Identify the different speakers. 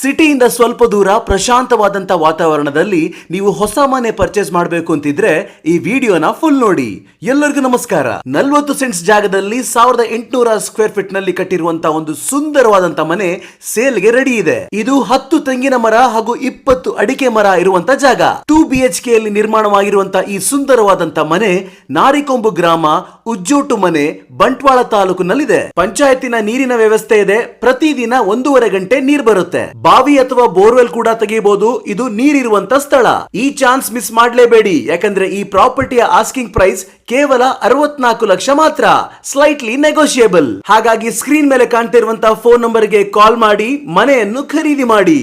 Speaker 1: ಸಿಟಿಯಿಂದ ಸ್ವಲ್ಪ ದೂರ ಪ್ರಶಾಂತವಾದಂತ ವಾತಾವರಣದಲ್ಲಿ ನೀವು ಹೊಸ ಮನೆ ಪರ್ಚೇಸ್ ಮಾಡಬೇಕು ಅಂತಿದ್ರೆ ಈ ವಿಡಿಯೋನ ಫುಲ್ ನೋಡಿ. ಎಲ್ಲರಿಗೂ ನಮಸ್ಕಾರ. ನಲ್ವತ್ತು ಸೆಂಟ್ಸ್ ಜಾಗದಲ್ಲಿ ಸಾವಿರದ ಎಂಟುನೂರ ಸ್ಕ್ವೇರ್ ಫೀಟ್ನಲ್ಲಿ ಕಟ್ಟಿರುವಂತಹ ಒಂದು ಸುಂದರವಾದಂತಹ ಮನೆ ಸೇಲ್ಗೆ ರೆಡಿ ಇದೆ. ಇದು ಹತ್ತು ತೆಂಗಿನ ಮರ ಹಾಗೂ ಇಪ್ಪತ್ತು ಅಡಿಕೆ ಮರ ಇರುವಂತ ಜಾಗ. ಟೂ ಬಿ ಎಚ್ ಕೆ ಯಲ್ಲಿ ನಿರ್ಮಾಣವಾಗಿರುವಂತಹ ಈ ಸುಂದರವಾದಂತಹ ಮನೆ ನಾರಿಕೊಂಬು ಗ್ರಾಮ, ಉಜ್ಜೋಟು ಮನೆ, ಬಂಟ್ವಾಳ ತಾಲೂಕಿನಲ್ಲಿದೆ. ಪಂಚಾಯತಿನ ನೀರಿನ ವ್ಯವಸ್ಥೆ ಇದೆ. ಪ್ರತಿದಿನ ಒಂದೂವರೆ ಗಂಟೆ ನೀರ್ ಬರುತ್ತೆ. ಬಾವಿ ಅಥವಾ ಬೋರ್ವೆಲ್ ಕೂಡ ತೆಗೆಯಬಹುದು. ಇದು ನೀರಿರುವಂತ ಸ್ಥಳ. ಈ ಚಾನ್ಸ್ ಮಿಸ್ ಮಾಡಲೇಬೇಡಿ. ಯಾಕಂದ್ರೆ ಈ ಪ್ರಾಪರ್ಟಿಯ ಆಸ್ಕಿಂಗ್ ಪ್ರೈಸ್ ಕೇವಲ ಅರವತ್ನಾಲ್ಕು ಲಕ್ಷ ಮಾತ್ರ. ಸ್ಲೈಟ್ಲಿ ನೆಗೋಷಿಯೇಬಲ್ ಹಾಗಾಗಿ ಸ್ಕ್ರೀನ್ ಮೇಲೆ ಕಾಣ್ತಿರುವಂತಹ ಫೋನ್ ನಂಬರ್ಗೆ ಕಾಲ್ ಮಾಡಿ, ಮನೆಯನ್ನು ಖರೀದಿ ಮಾಡಿ.